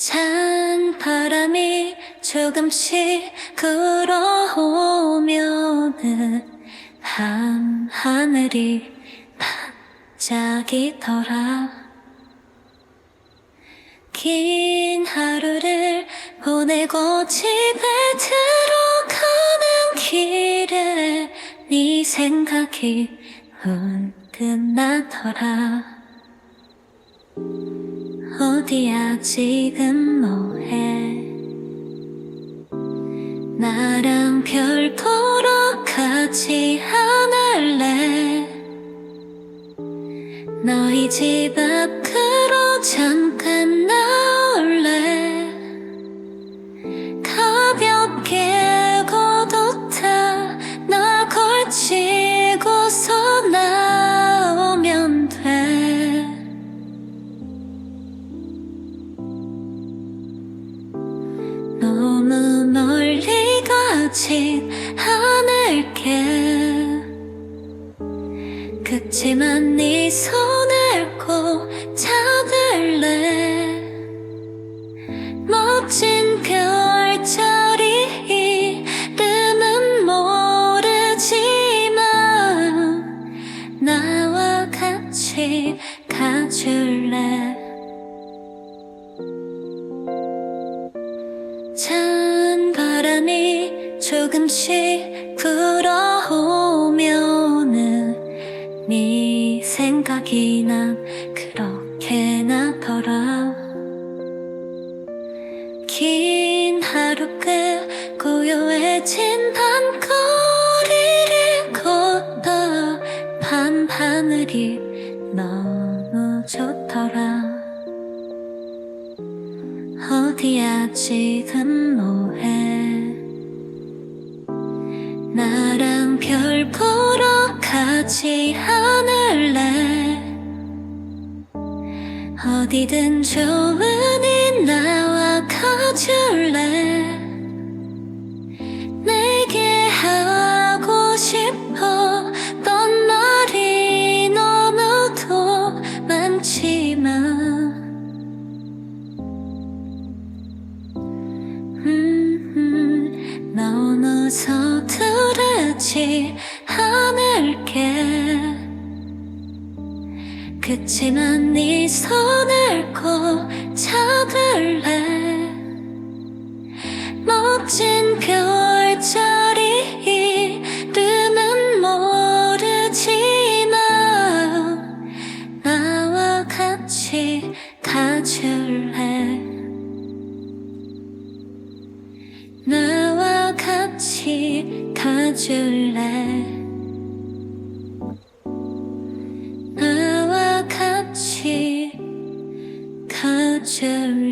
찬 바람이 조금씩 불어오면은 밤 하늘이 반짝이더라. 긴 하루를 보내고 집에 들어가는 길에 네 생각이 문득 나더라 어디야 지금 뭐해? 나랑 별 보러 가지 않을래? 너희 집 앞으로 잠깐 가진 않을게 그치만 네 손을 꼭 잡을래. 멋진 별자리 이름은 모르지만 나와 같이 가줄래. 찬 바람이 조금씩 불어오면은 네 생각이 난 그렇게 나더라. 긴 하루 끝 고요해진 밤거리를 걷다 밤 하늘이 너무 좋더라. 어디야 지금 뭐해 나랑 별 보러 가지 않을래? 어디든 좋으니 나와 가줄래? 내게 하고 싶었던 말이 너무도 많지만. 음, 너무 서 두르지 않을게 그치만 네 손을 꼭 잡 줄래? 나와 같이 가줄래